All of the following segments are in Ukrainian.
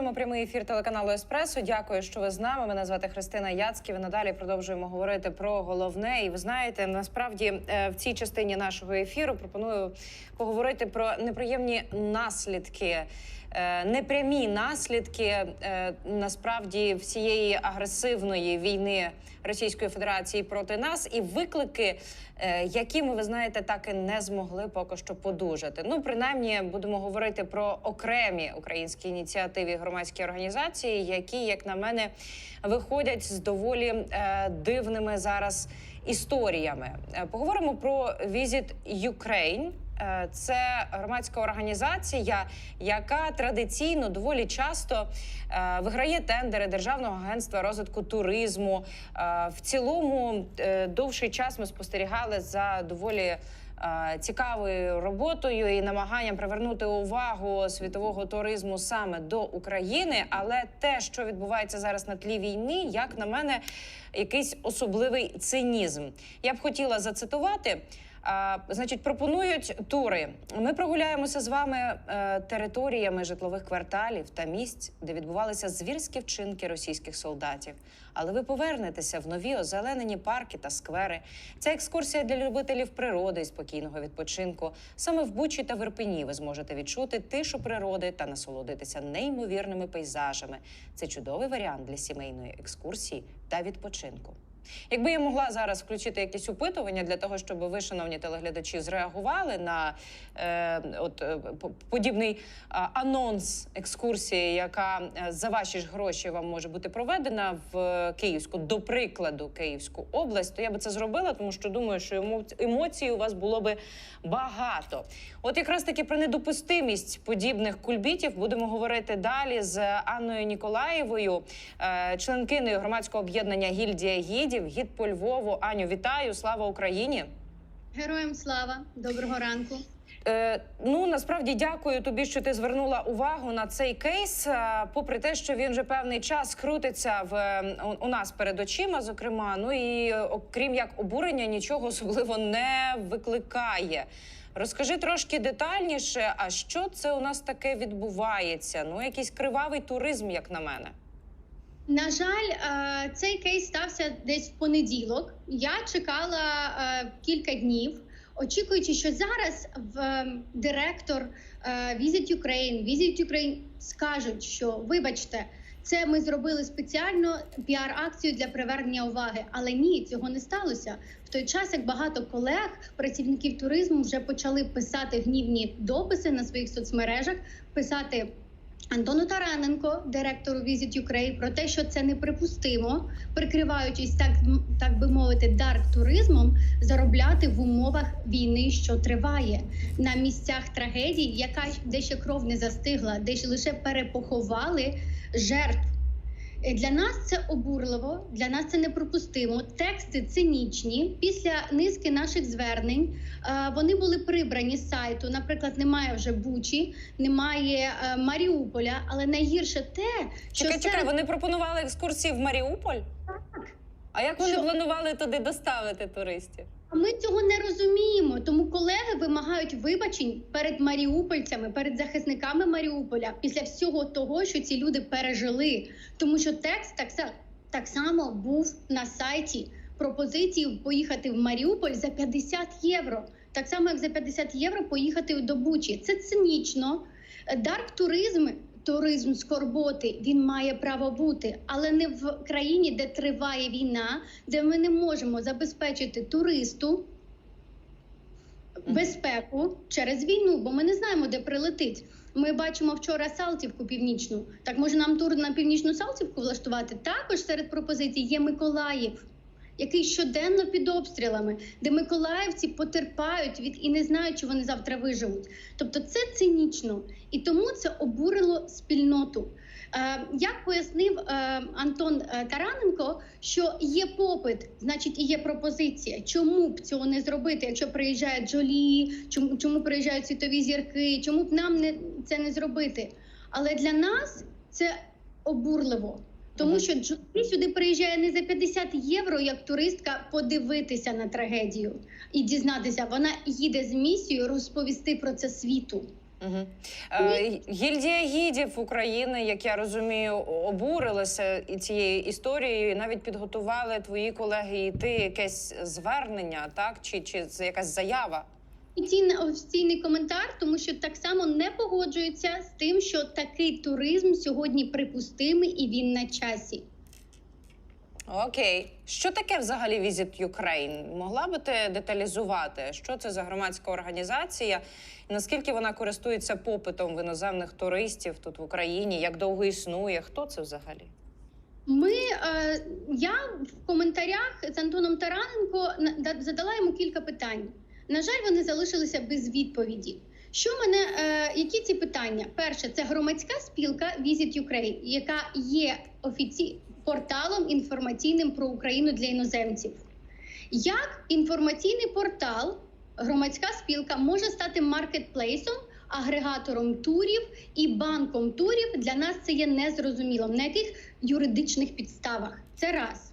Прямий ефір телеканалу Еспресо. Дякую, що ви з нами. Мене звати Христина Яцьків. Надалі продовжуємо говорити про головне. І ви знаєте, насправді е, в цій частині нашого ефіру пропоную поговорити про неприємні наслідки, непрямі наслідки е, насправді всієї агресивної війни Російської Федерації проти нас і виклики, е, які ми ви знаєте, так і не змогли поки що подужати. Ну, принаймні, будемо говорити про окремі українські ініціативи громадські організації, які, як на мене, виходять з доволі е, дивними зараз історіями. Е, Поговоримо про Visit Ukraine. Е, Це громадська організація, яка традиційно доволі часто е, виграє тендери Державного агентства розвитку туризму. Е, В цілому довший час ми спостерігали за доволі цікавою роботою і намаганням привернути увагу світового туризму саме до України. Але те, що відбувається зараз на тлі війни, як на мене, якийсь особливий цинізм. Я б хотіла зацитувати. А, значить, пропонують тури. Ми прогуляємося з вами е, територіями житлових кварталів та місць, де відбувалися звірські вчинки російських солдатів. Але ви повернетеся в нові озеленені парки та сквери. Ця екскурсія для любителів природи і спокійного відпочинку. Саме в Бучі та Верпені ви зможете відчути тишу природи та насолодитися неймовірними пейзажами. Це чудовий варіант для сімейної екскурсії та відпочинку. Якби я могла зараз включити якісь опитування для того, щоб ви, шановні телеглядачі, зреагували на е, от е, подібний анонс екскурсії, яка е, за ваші ж гроші вам може бути проведена в Київську, до прикладу, Київську область, то я би це зробила, тому що думаю, що емо- емоцій у вас було би багато. От якраз таки про недопустимість подібних кульбітів будемо говорити далі з Анною Ніколаєвою, е, членкиною громадського об'єднання Гільдія гідів, гід по Львову. Аню, вітаю! Слава Україні! Героям слава, доброго ранку. Е, ну насправді дякую тобі, що ти звернула увагу на цей кейс. Е, попри те, що він вже певний час крутиться в е, у, у нас перед очима, зокрема. Ну і е, окрім як обурення, нічого особливо не викликає. Розкажи трошки детальніше, а що це у нас таке відбувається? Ну, якийсь кривавий туризм, як на мене. На жаль, е, цей кейс стався десь в понеділок. Я чекала е, кілька днів, очікуючи, що зараз в ем, директор е, Visit Ukraine, Visit Ukraine скажуть, що вибачте. Це ми зробили спеціально піар-акцію для привернення уваги, але ні, цього не сталося. В той час, як багато колег, працівників туризму вже почали писати гнівні дописи на своїх соцмережах, писати Антону Тараненко, директору Visit Ukraine, про те, що це неприпустимо, прикриваючись так, так би мовити, дарк туризмом, заробляти в умовах війни, що триває на місцях трагедії, яка де ще кров не застигла, де ще лише перепоховали жертв. Е, Для нас це обурливо, для нас це неприпустимо. Тексти цинічні. Після низки наших звернень е, вони були прибрані з сайту. Наприклад, немає вже Бучі, немає е, Маріуполя. Але найгірше те, що Чекай, чекай, вони пропонували екскурсії в Маріуполь. Так. А як вони Що? планували туди доставити туристів? А Ми цього не розуміємо, тому колеги вимагають вибачень перед маріупольцями, перед захисниками Маріуполя після всього того, що ці люди пережили. Тому що текст так, так само був на сайті пропозиції поїхати в Маріуполь за 50 євро. Так само, як за 50 євро поїхати до Бучі. Це цинічно. Дарк туризм, туризм скорботи, він має право бути, але не в країні, де триває війна, де ми не можемо забезпечити туристу безпеку через війну, бо ми не знаємо, де прилетить. Ми бачимо вчора Салтівку північну. Так може нам тур на північну Салтівку влаштувати? Також серед пропозицій є Миколаїв, який щоденно під обстрілами, де миколаївці потерпають від і не знають, чи вони завтра виживуть. Тобто це цинічно, і тому це обурило спільноту. Е, Як пояснив е, Антон е, Тараненко, що є попит, значить і є пропозиція. Чому б цього не зробити, якщо приїжджає Джолі, чому, чому приїжджають світові зірки, чому б нам не це не зробити? Але для нас це обурливо. Тому що Джолі сюди приїжджає не за 50 євро, як туристка, подивитися на трагедію і дізнатися. Вона їде з місією розповісти про це світу. Угу. Е, гільдія гідів України, як я розумію, обурилася і цією історією, і навіть підготували твої колеги йти якесь звернення, так чи, чи якась заява? Офіційний, офіційний коментар, тому що так само не погоджується з тим, що такий туризм сьогодні припустимий і він на часі. Окей, що таке взагалі Visit Ukraine? Могла би ти деталізувати, що це за громадська організація, наскільки вона користується попитом в іноземних туристів тут в Україні? Як довго існує? Хто це взагалі? Ми е, я в коментарях з Антоном Тараненко задала йому кілька питань. На жаль, вони залишилися без відповіді. Що мене, е, які ці питання? Перше, це громадська спілка Visit Ukraine, яка є офіці... порталом інформаційним про Україну для іноземців. Як інформаційний портал, громадська спілка може стати маркетплейсом, агрегатором турів і банком турів для нас це є незрозумілим. На яких юридичних підставах? Це раз.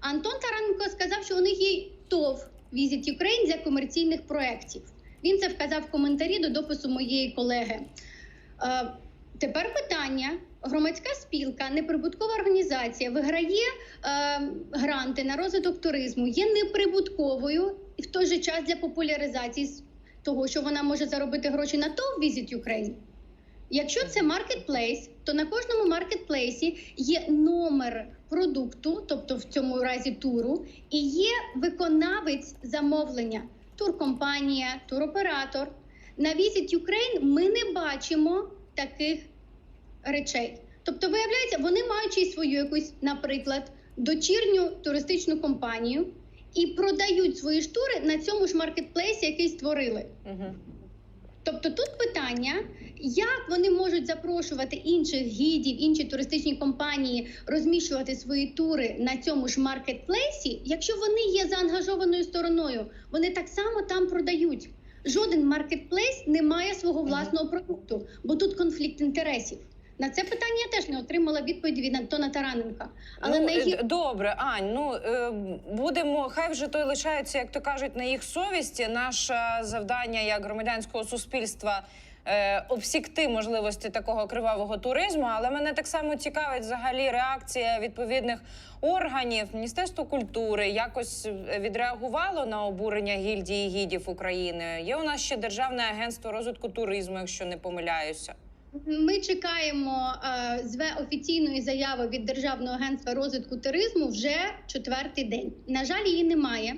Антон Тараненко сказав, що у них є ТОВ Visit Ukraine для комерційних проєктів. Він це вказав в коментарі до допису моєї колеги. Е, тепер питання: громадська спілка, неприбуткова організація виграє е, гранти на розвиток туризму, є неприбутковою і в той же час для популяризації того, що вона може заробити гроші на ТОВ Visit Ukraine. Якщо це маркетплейс, то на кожному маркетплейсі є номер продукту, тобто в цьому разі туру, і є виконавець замовлення, туркомпанія, туроператор. На Visit Ukraine ми не бачимо таких речей. Тобто, виявляється, вони маючи свою якусь, наприклад, дочірню туристичну компанію і продають свої ж тури на цьому ж маркетплейсі, який створили. Угу. Тобто тут питання, як вони можуть запрошувати інших гідів, інші туристичні компанії розміщувати свої тури на цьому ж маркетплейсі, якщо вони є заангажованою стороною, вони так само там продають. Жоден маркетплейс не має свого власного продукту, бо тут конфлікт інтересів. На це питання я теж не отримала відповіді від Антона Тараненка. Але ну, на їх е, добре, Ань. Ну е, будемо, хай вже той лишається, як то кажуть, на їх совісті. Наше завдання як громадянського суспільства. е, Обсікти можливості такого кривавого туризму, але мене так само цікавить взагалі реакція відповідних органів Міністерство культури якось відреагувало на обурення гільдії гідів України. Є у нас ще державне агентство розвитку туризму, якщо не помиляюся. Ми чекаємо е, зве офіційної заяви від Державного агентства розвитку туризму вже четвертий день. На жаль, її немає.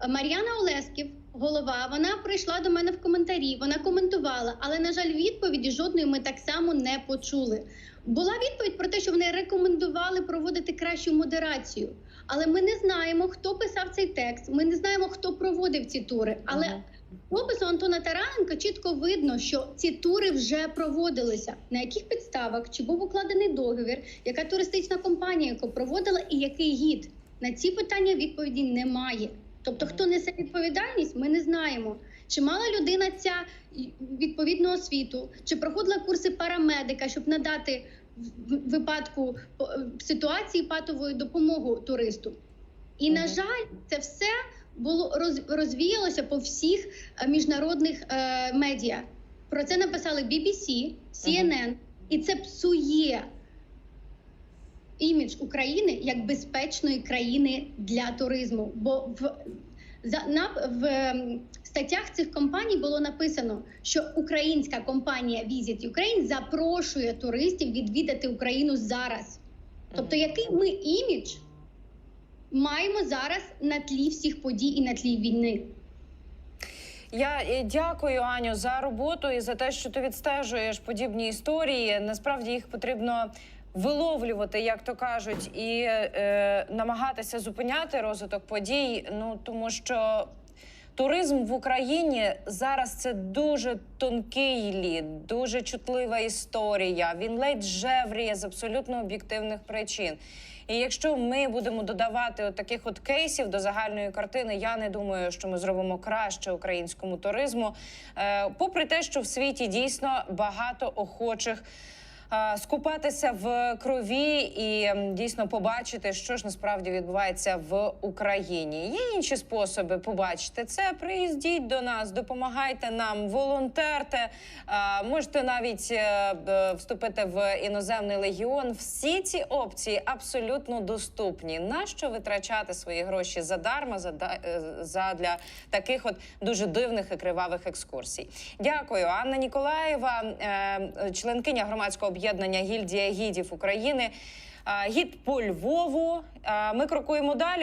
Е, Мар'яна Олесків, голова, вона прийшла до мене в коментарі. Вона коментувала, але на жаль, відповіді жодної ми так само не почули. Була відповідь про те, що вони рекомендували проводити кращу модерацію. Але ми не знаємо, хто писав цей текст. Ми не знаємо, хто проводив ці тури. Але опису Антона Тараненка чітко видно, що ці тури вже проводилися. На яких підставах чи був укладений договір, яка туристична компанія, яку проводила, і який гід на ці питання відповіді немає. Тобто, хто несе відповідальність, ми не знаємо. Чи мала людина ця відповідну освіту, чи проходила курси парамедика, щоб надати в випадку е, ситуації патової допомогу туристу. І на жаль, це все було роз, розвіялося по всіх е, міжнародних е, медіа. Про це написали BBC, CNN, і це псує імідж України як безпечної країни для туризму. Бо в за на в статтях цих компаній було написано, що українська компанія Visit Ukraine запрошує туристів відвідати Україну зараз. Тобто, який ми імідж маємо зараз на тлі всіх подій і на тлі війни? Я е, дякую, Аню, за роботу і за те, що ти відстежуєш подібні історії. Насправді їх потрібно виловлювати, як то кажуть, і е, намагатися зупиняти розвиток подій. Ну тому що туризм в Україні зараз це дуже тонкий лід, дуже чутлива історія. Він ледь жевріє з абсолютно об'єктивних причин. І якщо ми будемо додавати от таких от кейсів до загальної картини, я не думаю, що ми зробимо краще українському туризму. Е, попри те, що в світі дійсно багато охочих скупатися в крові і дійсно побачити, що ж насправді відбувається в Україні. Є інші способи побачити це. Приїздіть до нас, допомагайте нам, волонтерте. Можете навіть е, вступити в іноземний легіон. Всі ці опції абсолютно доступні. Нащо витрачати свої гроші задарма зада- е, задля таких от дуже дивних і кривавих екскурсій? Дякую, Анна Ніколаєва, е, членкиня громадського об'єднання гільдія гідів України. Гід по Львову. Ми крокуємо далі.